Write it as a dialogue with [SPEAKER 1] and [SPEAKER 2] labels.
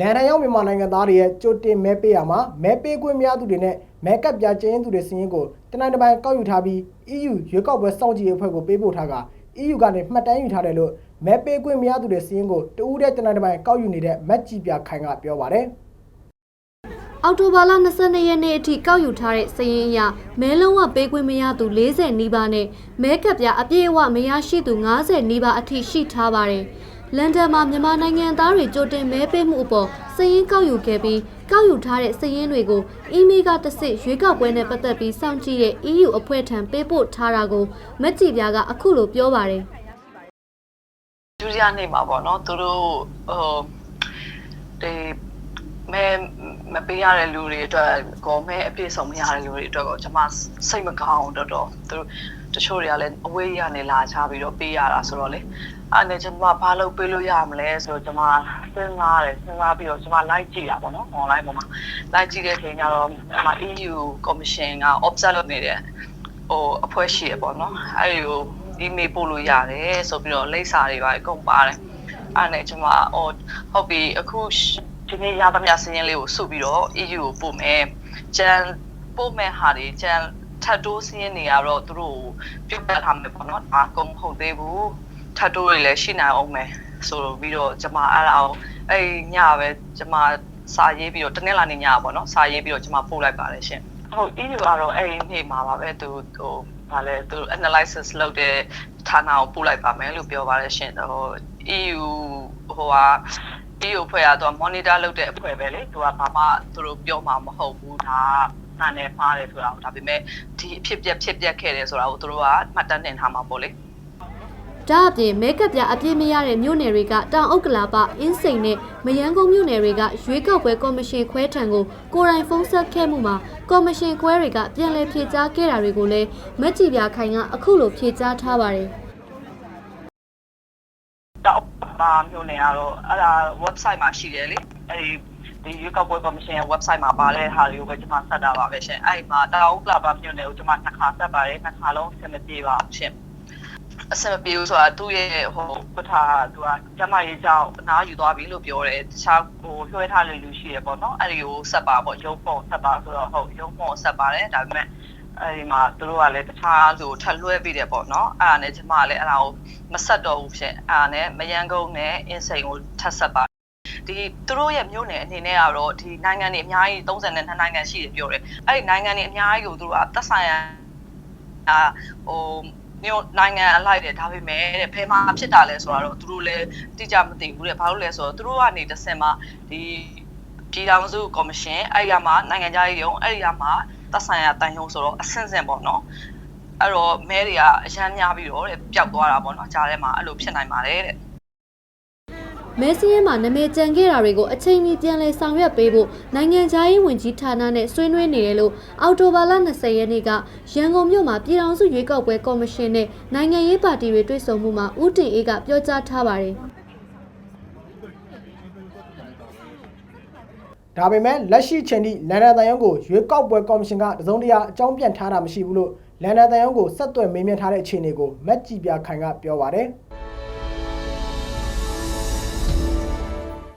[SPEAKER 1] လန်ဒန်ရောက်မြန်မာနိုင်ငံသားတွေရဲ့ကြိုတင်မဲပေးရမှာမဲပေးခွင့်မရသူတွေနဲ့မဲကပ်ပြကျင်းသူတွေစီးရင်ကိုတနင်္လာနေ့ကောက်ယူထားပြီး EU ရွေးကောက်ပွဲစောင့်ကြည့်ရေးအဖွဲ့ကိုပေးပို့ထားက EU ကနေမှတ်တမ်းယူထားတယ်လို့မဲပေးခွင့်မရသူတွေစီးရင်ကိုတဦးတဲ့တနင်္လာနေ့ကောက်ယူနေတဲ့မက်ကြည်ပြခိုင်ကပြောပါတယ်
[SPEAKER 2] အောက်တိုဘာလ22ရက်နေ့အထိကောက်ယူထားတဲ့စည်ရင်အရမဲလုံးဝပေးခွင့်မရသူ40နီးပါးနဲ့မဲကပ်ပြအပြည့်အဝမရရှိသူ90နီးပါးအထိရှိထားပါတယ်။ လန်ဒန်မှာမြန်မာနိုင်ငံသားတွေကြိုတင်မဲပေးမှုအပေါ်စည်ရင်ကောက်ယူခဲ့ပြီးကောက်ယူထားတဲ့စည်ရင်တွေကိုအီးမေးလ်ကတစ်စစ်ရွေးကောက်ပွဲနဲ့ပတ်သက်ပြီးစောင့်ကြည့်တဲ့ EU အဖွဲ့ထံပေးပို့ထားတာကိုမက်ကြည်ပြားကအခုလိုပြောပါတယ်
[SPEAKER 3] ဒုတိယနေ့မှာပေါ့နော်သူတို့ဟိုဒီမဲမပေးရတဲ့လူတွေအတွက်ကောမဲအပြည့်စုံမရတဲ့လူတွေအတွက်ကိုကျွန်မစိတ်မကောင်းဘူးတော်တော်သူတို့ တချို့တွေကလည်းအဝေးကနေလာချပြီးတော့ပေးရတာဆိုတော့လေအဲ့နဲ့ကျွန်မဘာလုပ်ပေးလို့ရမလဲဆိုတော့ကျွန်မစဉ်းစားတယ်စဉ်းစားပြီးတော့ကျွန်မ like ကြည့်တာပေါ့နော် online ပေါ်မှာ like ကြည့်တဲ့အချိန်ကျတော့အမ EU commission က observe လုပ်နေတဲ့ဟိုအဖွဲ့ရှိရပေါ့နော်အဲ့ဒီကို email ပို့လို့ရတယ်ဆိုပြီးတော့လိပ်စာတွေပါအကုန်ပါတယ်အဲ့နဲ့ကျွန်မဟိုဟုတ်ပြီအခုဒီနေ့ရသမျှစင်းရင်းလေးကိုစုပြီးတော့ EU ကိုပို့မယ်ကျန်ပို့မဲ့ဟာတွေကျန် ထပ်တိုးစင်းရင်းတွေကတော့သူတို့ကိုပြုတ်ပတ်ထားမယ်ပေါ့နော်ဒါကုန်းမဟုတ်သေးဘူးထပ်တိုးတွေလည်းရှိနိုင်အောင်မယ်ဆိုပြီးတော့ကျွန်မအဲ့ဒါအောင်အဲ့ညပဲကျွန်မစာရေးပြီးတော့တနင်္လာနေ့ညပေါ့နော်စာရေးပြီးတော့ကျွန်မပို့လိုက်ပါတယ်ရှင်ဟုတ် EU ကတော့အဲ့ဒီနေ့မှာပါပဲသူဟိုဘာလဲသူ analysis လုပ်တဲ့ဌာနကိုပို့လိုက်ပါမယ်လို့ပြောပါတယ်ရှင်ဟို EU ဟိုဟာ EU ဖွဲ့ရတော့ monitor လုပ်တဲ့အဖွဲ့ပဲလေသူကဘာမှသူတို့ပြောမှာမဟုတ်ဘူးဒါ နာနေမှားတယ်ဆိုတာကိုဒါပေမဲ့ဒီအဖြစ်ပြက်ဖြစ်ပြက်ခဲ့တယ်ဆိုတာကိုသူတို့ကမှတ်တမ်းတင်ထားမှာပေါ့လေ။
[SPEAKER 2] ဒါအပြင်မဲကပ်ပြအပြည့်မရတဲ့မြို့နယ်တွေကတောင်ဥက္ကလာပအင်းစိန်နဲ့မယန်းကုန်းမြို့နယ်တွေကရွေးကောက်ပွဲကော်မရှင်ခွဲထံကိုကိုယ်တိုင်ဖုန်းဆက်ခဲ့မှုမှာကော်မရှင်ခွဲတွေကပြန်လည်ဖြေကြားခဲ့တာတွေကိုလည်းမက်ကြည်ပြခိုင်ကအခုလိုဖြေကြားထားပါတယ်။
[SPEAKER 3] တောက်ပါမျိုးနေရတော့အဲ့ဒါ website မှာရှိတယ်လေအဲ့ဒီ ဒီရွေးကောက်ပွဲကော်မရှင်ရဲ့ website မှာပါတဲ့ဟာတွေကိုပဲကျွန်မဆက်တာပါပဲရှင်အဲ့ဒီမှာတောက်လာပါမျိုးနေကိုကျွန်မနှစ်ခါဆက်ပါတယ်နှစ်ခါလုံးအဆင်မပြေပါဘူးရှင်အဆင်မပြေဘူးဆိုတာသူ့ရဲ့ဟိုပထသူကကျမရေးကြောင်းအနားယူသွားပြီလို့ပြောတယ်တခြားဟိုလွှဲထားတဲ့လူရှိရပေါ့နော်အဲ့ဒီကိုဆက်ပါပေါ့ရုံးပုံဆက်ပါဆိုတော့ဟုတ်ရုံးပုံဆက်ပါတယ်ဒါပေမဲ့အဲ့ဒီမှာသူတို့ကလည်းတခြားဆိုထပ်လွှဲပြီးတယ်ပေါ့နော်အဲ့ဒါနဲ့ကျမကလည်းအဲ့ဒါကိုမဆက်တော့ဘူးဖြစ်အဲ့ဒါနဲ့မယန်းကုန်းနဲ့အင်းစိန်ကိုထပ်ဆက်ပါ ဒီသူတို့ရဲ့မြို့နယ်အနေနဲ့ကတော့ဒီနိုင်ငံတွေအများကြီး32နိုင်ငံရှိတယ်ပြောတယ်အဲ့ဒီနိုင်ငံတွေအများကြီးကိုသူတို့ကသက်ဆိုင်ရာအာဟိုမြို့နိုင်ငံအလိုက်တယ်ဒါပေမဲ့တဲ့ဘယ်မှာဖြစ်တာလဲဆိုတော့သူတို့လည်းတိကျမသိဘူးတဲ့ဘာလို့လဲဆိုတော့သူတို့ကနေတစ်ဆင့်မှာဒီပြည်ထောင်စုကော်မရှင်အဲ့ဒီကမှနိုင်ငံခြားရေးရုံးအဲ့ဒီကမှသက်ဆိုင်ရာတန်ရုံးဆိုတော့အဆင့်ဆင့်ပေါ့နော်အဲ့တော့မဲတွေကအရန်များပြီးတော့တဲ့ပျောက်သွားတာပေါ့နော်ကြားထဲမှာအဲ့လိုဖြစ်နိုင်ပါတယ်တဲ့
[SPEAKER 2] မဲစင်းရဲမှာနာမည်ကြံခဲ့တာတွေကိုအချိန်မီပြန်လည်ဆောင်ရွက်ပေးဖို့နိုင်ငံခြားရေးဝန်ကြီးဌာနနဲ့ဆွေးနွေးနေတယ်လို့အောက်တိုဘာလ20ရက်နေ့ကရန်ကုန်မြို့မှာပြည်ထောင်စုရွေးကောက်ပွဲကော်မရှင်နဲ့နိုင်ငံရေးပါတီတွေတွေ့ဆုံမှုမှာဦးတင်အေးကပြောကြားထားပါတယ်
[SPEAKER 1] ဒါပေမဲ့လက်ရှိချိန်ထိလန်ဒန်တန်ယုံကိုရွေးကောက်ပွဲကော်မရှင်ကတစုံတရာအကြောင်းပြန်ထားတာမရှိဘူးလို့လန်ဒန်တန်ယုံကိုဆက်သွယ်မေးမြန်းထားတဲ့အခြေအနေကိုမက်ကြည်ပြခိုင်ကပြောပါတယ်။